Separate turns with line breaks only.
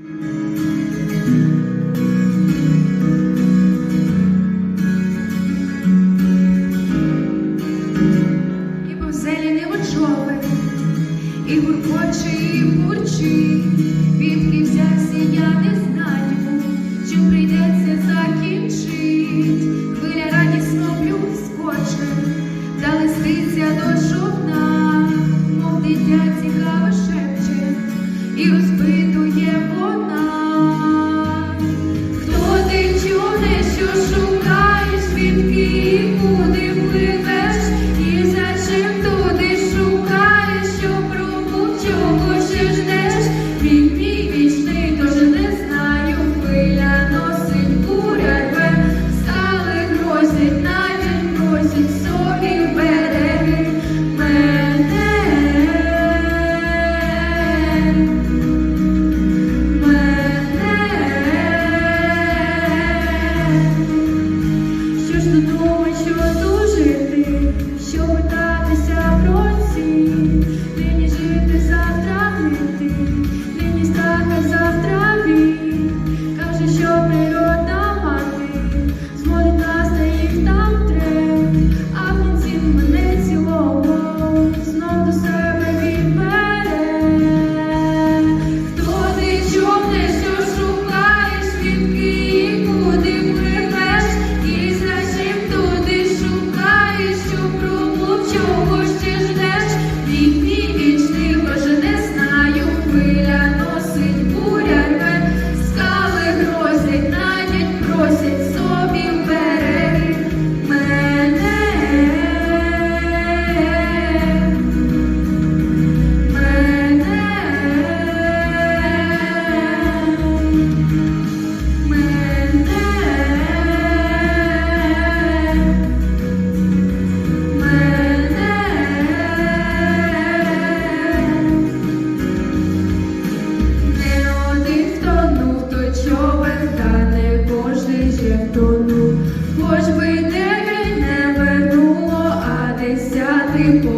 І по зелені очови, і гуркоче, і бурчить, відки взявся я не momento